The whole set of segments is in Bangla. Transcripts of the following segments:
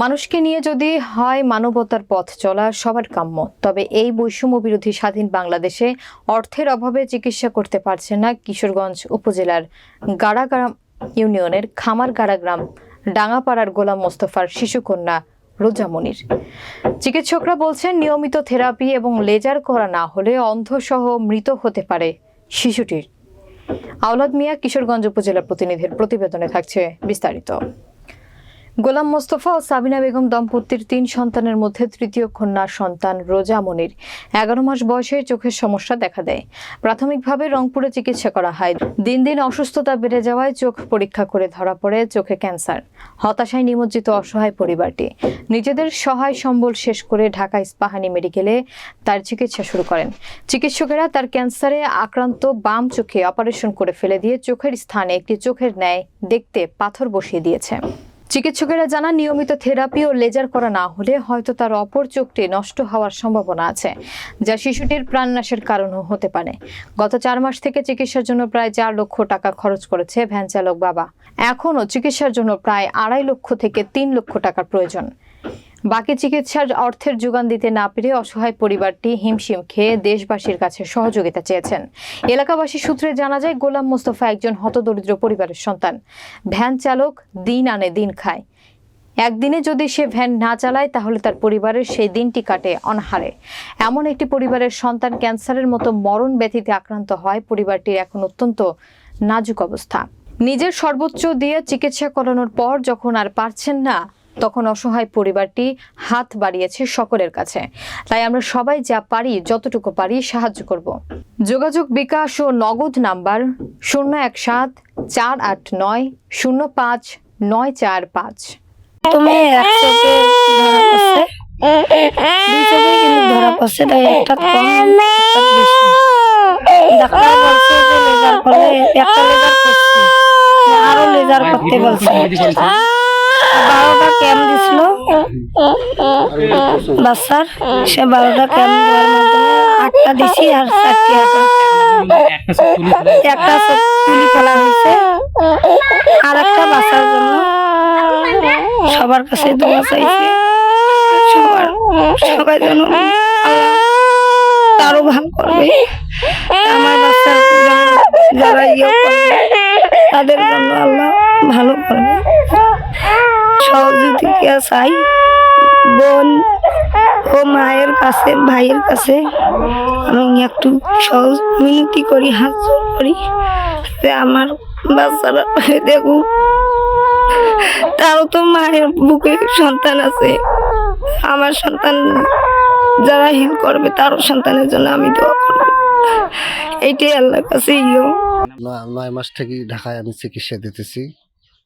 মানুষকে নিয়ে যদি হয় মানবতার পথ চলা সবার কাম্য, তবে এই বৈষম্য বিরোধী স্বাধীন বাংলাদেশে অর্থের অভাবে চিকিৎসা করতে পারছে না কিশোরগঞ্জ উপজেলার গাড়াগ্রাম ইউনিয়নের খামার গাড়াগ্রাম ডাঙাপাড়ার গোলাম মোস্তফার শিশুকন্যা রোজামনির চিকিৎসকরা বলছেন, নিয়মিত থেরাপি এবং লেজার করা না হলে অন্ধসহ মৃত হতে পারে শিশুটির। আওলাদ মিয়া, কিশোরগঞ্জ উপজেলা প্রতিনিধির প্রতিবেদনে থাকছে বিস্তারিত। গোলাম মোস্তফা ও সাবিনা বেগম দম্পতির তিন সন্তানের মধ্যে তৃতীয় কন্যা সন্তান রোজা মনির। এগারো মাস বয়সে চোখের সমস্যা দেখা দেয়। প্রাথমিকভাবে রংপুরে চিকিৎসা করা হয়। দিন দিন অসুস্থতা বেড়ে যাওয়ায় চোখ পরীক্ষা করে ধরা পড়ে চোখে ক্যান্সার। হতাশায় নিমজ্জিত অসহায় পরিবারটি। নিজেদের সহায় সম্বল শেষ করে ঢাকা ইস্পাহানি মেডিকেলে তার চিকিৎসা শুরু করেন। চিকিৎসকেরা তার ক্যান্সারে আক্রান্ত বাম চোখে অপারেশন করে ফেলে দিয়ে চোখের স্থানে একটি চোখের ন্যায় দেখতে পাথর বসিয়ে দিয়েছে। চিকিৎসকেরা জানান, নিয়মিত থেরাপি ও লেজার করা না হলে হয়তো তার অপর চোখটি নষ্ট হওয়ার সম্ভাবনা আছে, যা শিশুটির প্রাণনাশের কারণও হতে পারে। গত চার মাস থেকে চিকিৎসার জন্য প্রায় চার লক্ষ টাকা খরচ করেছে ভ্যান চালক বাবা। এখনও চিকিৎসার জন্য প্রায় আড়াই লক্ষ থেকে তিন লক্ষ টাকার প্রয়োজন। বাকি চিকিৎসার অর্থের যোগান দিতে না পেরে অসহায় পরিবারটি হিমশিম খেয়ে দেশবাসীর কাছে সহযোগিতা চেয়েছেন। এলাকাবাসী সূত্রে জানা যায়, গোলাম মোস্তফা একজন হতদরিদ্র পরিবারের সন্তান। ভ্যান চালক দিন আনে দিন খায়। একদিনে যদি সে ভ্যান না চালায়, তাহলে তার পরিবারের সেই দিনটি কাটে অনাহারে। এমন একটি পরিবারের সন্তান ক্যান্সারের মতো মরণ ব্যথিতে আক্রান্ত হয়, পরিবারটির এখন অত্যন্ত নাজুক অবস্থা। নিজের সর্বোচ্চ দিয়ে চিকিৎসা করানোর পর যখন আর পারছেন না তখন অসহায় পরিবারটি হাত বাড়িয়েছে সকলের কাছে। তাই আমরা সবাই যা পারি, যতটুকু পারি সাহায্য করব। যোগাযোগ বিকাশ ও নগদ নাম্বার শূন্য এক সাত, চার আট নয়, শূন্য পাঁচ, নয় চার পাঁচ। তুমি আরও লেজার করতে বলছে। বারোটা ক্যাম্প দিছিল। বাচ্চার সে বারোটা ক্যাম্প আটটা দিছি আর চারটি একটা তুলি ফেলা হয়েছে। আর একটা বাচ্চার জন্য সবার কাছে দোয়া চাইছে। সবার, সবাই যেন তারও ভালো করবে। আমার বাচ্চার জন্য যারা ইয়ে করবে, তাদের জন্য আল্লাহ ভালো করবে। সহযোগিতা চাই। বোন ও মায়ের কাছে, ভাইয়ের কাছে আমি একটু সহজ মিনতি করি হাত করি যে আমার বাচ্চারা দেখুক, তারও তো মায়ের বুকে সন্তান আছে। আমার সন্তান যারা হিল করবে, তারও সন্তানের জন্য আমি দোয়া করব। এইটাই আল্লাহর কাছে ইয়ে। নয় মাস থেকে ঢাকায় আমি চিকিৎসা দিতেছি।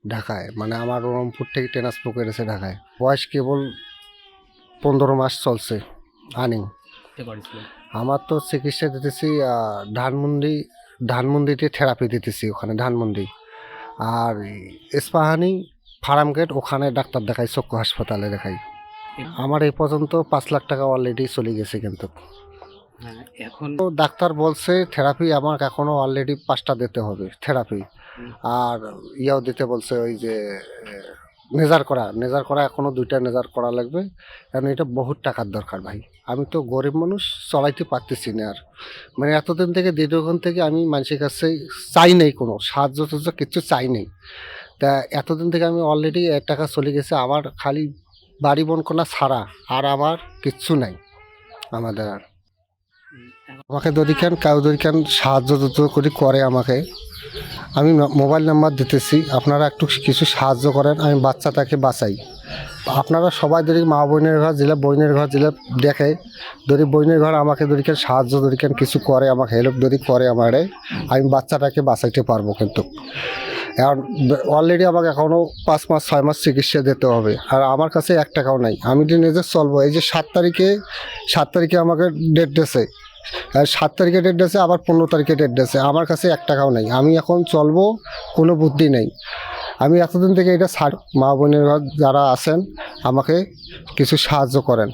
ঢাকায়। মানে আমার রংপুর থেকে ট্রান্সফার করেছে ঢাকায়। বয়স কেবল পনেরো মাস চলছে আনিং আমার তো চিকিৎসা দিতেছি ধানমন্ডি ধানমন্ডিতে থেরাপি দিতেছি ওখানে ধানমন্ডি। আর ইস্পাহানি ফার্ম গেট ওখানে ডাক্তার দেখাই চক্ষু হাসপাতালে দেখাই। আমার এই পর্যন্ত পাঁচ লাখ টাকা অলরেডি চলে গেছে কিন্তু। হ্যাঁ, এখন তো ডাক্তার বলছে থেরাপি আমার এখনও অলরেডি পাঁচটা দিতে হবে থেরাপি আর ইয়াও দিতে বলছে ওই যে নেজার করা নেজার করা এখনও দুইটা নেজার করা লাগবে। কারণ এটা বহুত টাকার দরকার ভাই। আমি তো গরিব মানুষ, চলাইতে পারতেছি না আর। মানে এতদিন থেকে, দীর্ঘক্ষণ থেকে আমি মানুষের কাছে চাই নেই কোনো, সাহায্য টাহায্য কিচ্ছু চাই নেই। তা এতদিন থেকে আমি অলরেডি এক টাকা চলে গেছে, আমার খালি বাড়ি বনকোনা ছাড়া আর আমার কিচ্ছু নাই। আমাদের আর। আমাকে যদি কেন কেউ যদি কেন সাহায্য যত করে করে আমাকে। আমি মোবাইল নাম্বার দিতেছি। আপনারা একটু কিছু সাহায্য করেন, আমি বাচ্চাটাকে বাঁচাই। আপনারা সবাই যদি মা বোনের ঘর, জেলা বোনের ঘর, জেলা দেখে, যদি বোনের ঘর আমাকে যদি কেন সাহায্য যদি কেন কিছু করে, আমাকে হেল্প যদি করে আমারে, আমি বাচ্চাটাকে বাঁচাইতে পারব কিন্তু। এখন অলরেডি আমাকে এখনও পাঁচ মাস, ছয় মাস চিকিৎসা দিতে হবে। আর আমার কাছে এক টাকাও নাই। আমি নিজে চলবো, এই যে সাত তারিখে সাত তারিখে আমাকে ডেট দিয়েছে। সাত তারিখে ডেট দিয়েছে আবার পনেরো তারিখে ডেট দিয়েছে আমার কাছে এক টাকাও নেই। আমি এখন চলবো, কোনো বুদ্ধি নেই। আমি এতদিন থেকে এটা মা বোনের যারা আছেন, আমাকে কিছু সাহায্য করেন।